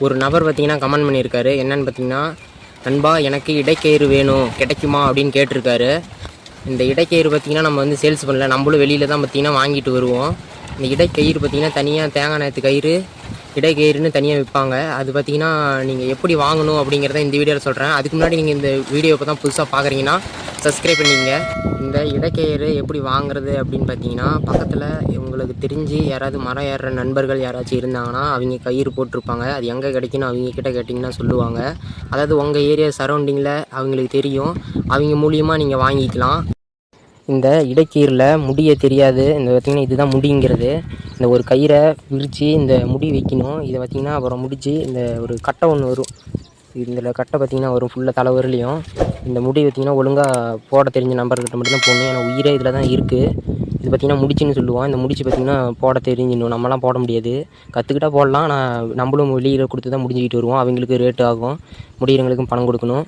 ஒரு நபர் பார்த்தீங்கன்னா கமெண்ட் பண்ணியிருக்காரு. என்னன்னு பார்த்தீங்கன்னா நண்பா எனக்கு இடைக்கயிறு வேணும். கிடைக்குமா? அப்படின்னு கேட்டிருக்காரு. இந்த இடைக்கயிறு பார்த்தீங்கன்னா நம்ம வந்து சேல்ஸ் பண்ணல. நம்மளும் வெளியில் தான் பார்த்தீங்கன்னா வாங்கிட்டு வருவோம். இந்த இடைக்கயிறு பார்த்திங்கன்னா தனியாக தேங்காய் நேற்று கயிறு இடைக்கயிறுன்னு தனியாக விற்பாங்க அது பார்த்தீங்கன்னா நீங்கள் எப்படி வாங்கணும் அப்படிங்கிறத இந்த வீடியோவில் சொல்கிறேன் அதுக்கு முன்னாடி நீங்கள் இந்த வீடியோ இப்போ தான் புதுசாக பார்க்குறீங்கன்னா சப்ஸ்கிரைப் பண்ணிங்க இந்த இடைக்கயிறு எப்படி வாங்குறது அப்படின்னு பார்த்தீங்கன்னா பக்கத்தில் உங்களுக்கு தெரிஞ்சு யாராவது மரம் ஏறுற நண்பர்கள் யாராச்சும் இருந்தாங்கன்னா அவங்க கயிறு போட்டிருப்பாங்க. அது எங்கே கிடைக்குன்னு அவங்க கிட்டே கேட்டிங்கன்னா சொல்லுவாங்க. அதாவது உங்கள் ஏரியா சரௌண்டிங்கில் அவங்களுக்கு தெரியும். அவங்க மூலியமாக நீங்கள் வாங்கிக்கலாம். இந்த இடைக்கீரில் முடியை தெரியாது. இந்த பார்த்திங்கன்னா இதுதான் முடிங்கிறது. இந்த ஒரு கயிறை விரித்து இந்த முடி வைக்கணும். இதை பார்த்திங்கன்னா அப்புறம் முடிச்சு இந்த ஒரு கட்டை ஒன்று வரும். இதில் கட்டை பார்த்திங்கன்னா வரும் ஃபுல்லாக தலைவரிலையும். இந்த முடி பார்த்திங்கன்னா ஒழுங்காக போட தெரிஞ்ச நம்பர்கிட்ட மட்டும்தான் போடணும். ஏன்னா உயிரே இதில் தான் இருக்குது இது பார்த்திங்கன்னா முடிச்சுன்னு சொல்லுவோம் இந்த முடிச்சு பார்த்திங்கன்னா போட தெரிஞ்சிடணும். நம்மளாம் போட முடியாது. கற்றுக்கிட்டா போடலாம். ஆனால் நம்மளும் வெளியில் கொடுத்து தான் முடிஞ்சுக்கிட்டு வருவோம். அவங்களுக்கு ரேட் ஆகும். முடிகிறவங்களுக்கும் பணம் கொடுக்கணும்.